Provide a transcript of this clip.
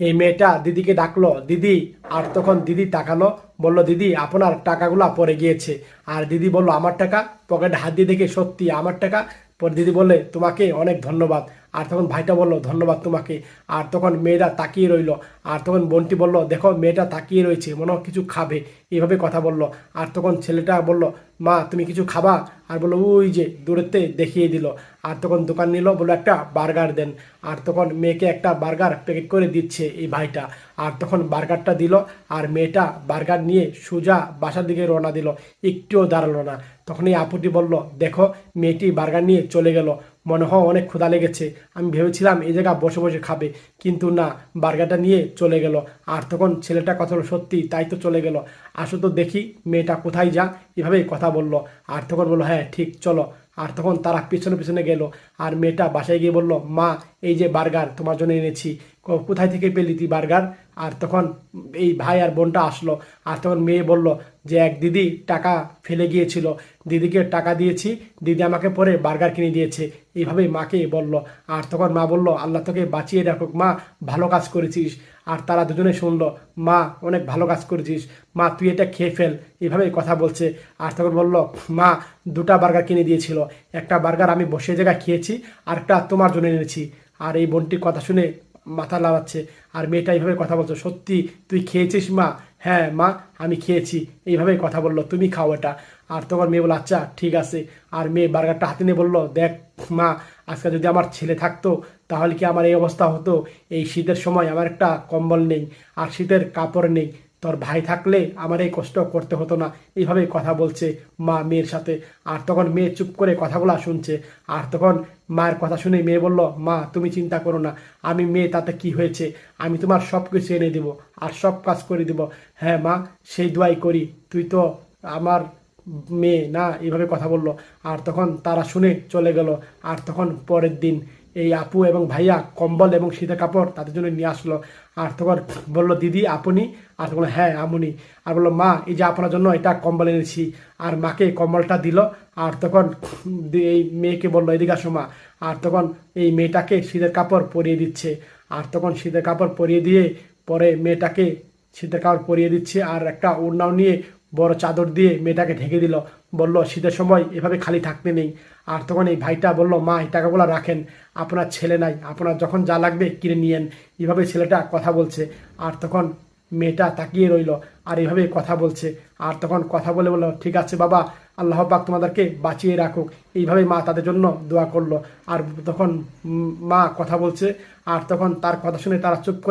এই মেয়েটা দিদিকে ডাকলো, দিদি। আর তখন দিদি তাকালো, বলল, দিদি, আপনার টাকাগুলো পরে গিয়েছে। আর দিদি বলল, আমার টাকা? পকেটে হাত দিয়ে দেখে, সত্যি, আমার টাকা? পরে দিদি বলে তোমাকে অনেক ধন্যবাদ। আর তখন ভাইটা বলল, ধন্যবাদ তোমাকে। আর তখন মেয়েটা তাকিয়ে রইল। আর তখন বোনটি বলল, দেখো, মেয়েটা তাকিয়ে রয়েছে, মনে কিছু খাবে। এইভাবে কথা বলল। আর তখন ছেলেটা বলল, মা, তুমি কিছু খাবা? আর বলল, ওই যে, দূরেতে দেখিয়ে দিল। আর তখন দোকান নিল, বলল, একটা বার্গার দেন। আর তখন মেয়েকে একটা বার্গার প্যাকেট করে দিচ্ছে এই ভাইটা। আর তখন বার্গারটা দিল, আর মেয়েটা বার্গার নিয়ে সোজা বাসার দিকে রওনা দিল। একটুও দাঁড়াল না। তখন এই আপুটি বলল, দেখো, মেয়েটি বার্গার নিয়ে চলে গেল। মনে হয় অনেক ক্ষুধা লেগেছে। আমি ভেবেছিলাম এই জায়গা বসে বসে খাবে, কিন্তু না, বার্গারটা নিয়ে চলে গেল। আর তখন ছেলেটা কথা বলো সত্যি, তাই তো চলে গেল। আসো তো দেখি মেয়েটা কোথায় যা, এভাবেই কথা বলল। আর তখন বলল হ্যাঁ ঠিক, চলো। আর তখন তারা পিছনে পিছনে গেল। আর মেয়েটা বাসায় গিয়ে বলল, মা, এই যে বার্গার তোমার জন্য এনেছি। কোথায় থেকে পেলি তুই বার্গার? আর তখন এই ভাই আর বোনটা আসলো। আর তখন মেয়ে বলল যে, এক দিদি টাকা ফেলে গিয়েছিল। দিদিকে টাকা দিয়েছি। দিদি আমাকে পরে বার্গার কিনে দিয়েছে। এইভাবেই মাকে বলল। আর তখন মা বলল, আল্লাহ তোকে বাঁচিয়ে রাখুক। মা, ভালো কাজ করেছিস। আর তারা দুজনে শুনলো, মা, অনেক ভালো কাজ করেছিস। মা, তুই এটা খেয়ে ফেল। এইভাবেই কথা বলছে। আর তখন বলল, মা, দুটা বার্গার কিনে দিয়েছিল। একটা বার্গার আমি বসে জায়গায় খেয়েছি আর একটা তোমার জন্য এনেছি। আর এই বোনটির কথা শুনে মাথা লাগাচ্ছে আর মেয়েটা এইভাবে কথা বলছো, সত্যি, তুই খেয়েছিস মা? হ্যাঁ মা, আমি খেয়েছি। এইভাবেই কথা বলল, তুমি খাও এটা। আর তোমার মেয়ে বলল আচ্ছা ঠিক আছে। আর মেয়ে বার্গারটা হাতে নিয়ে বলল, দেখ মা, আজকে যদি আমার ছেলে থাকতো, তাহলে কি আমার এই অবস্থা হতো? এই শীতের সময় আমার একটা কম্বল নেই, আর শীতের কাপড় নেই। তোর ভাই থাকলে আমার এই কষ্ট করতে হতো না। এইভাবে কথা বলছে মা মেয়ের সাথে। আর তখন মেয়ে চুপ করে কথাগুলো শুনছে। আর তখন মায়ের কথা শুনে মেয়ে বলল, মা, তুমি চিন্তা করো না। আমি মেয়ে, তাতে কি হয়েছে? আমি তোমার সব কিছু এনে দেবো। আর সব কাজ করে দেবো। হ্যাঁ মা, সেই দোয়াই করি। তুই তো আমার মেয়ে না এইভাবে কথা বলল। আর তখন তারা শুনে চলে গেল। আর তখন পরের দিন এই আপু এবং ভাইয়া কম্বল এবং শীতের কাপড় তাদের জন্য নিয়ে আসলো। আর তখন বলল, দিদি, আপনি? আর তখন হ্যাঁ আমনি আর বলল, মা, এই যে আপনার জন্য এটা কম্বল এনেছি। আর মাকে কম্বলটা দিল। আর তখন এই মেয়েকে বলল, এদিকে আসো মা। আর তখন এই মেয়েটাকে শীতের কাপড় পরিয়ে দিচ্ছে। আর তখন শীতের কাপড় পরিয়ে দিয়ে পরে মেয়েটাকে শীতের কাপড় পরিয়ে দিচ্ছে। আর একটা ওড়নাও নিয়ে বড় চাদর দিয়ে মেয়েটাকে ঢেকে দিল। বলল, শীতের সময় এভাবে খালি থাকতে নেই। আর তখন এই ভাইটা বলল, মা, এই টাকাগুলো রাখেন। আপনার ছেলে নাই। আপনার যখন যা লাগবে কিনে নিয়েন। এভাবে ছেলেটা কথা বলছে। আর তখন মেয়েটা তাকিয়ে রইল আর এভাবে কথা বলছে। আর তখন কথা বলে বলল, ঠিক আছে বাবা, আল্লাহ পাক তোমাদেরকে বাঁচিয়ে রাখুক। এইভাবে মা তাদের জন্য দোয়া করল। আর তখন মা কথা বলছে। আর তখন তার কথা শুনে তারা চুপ করে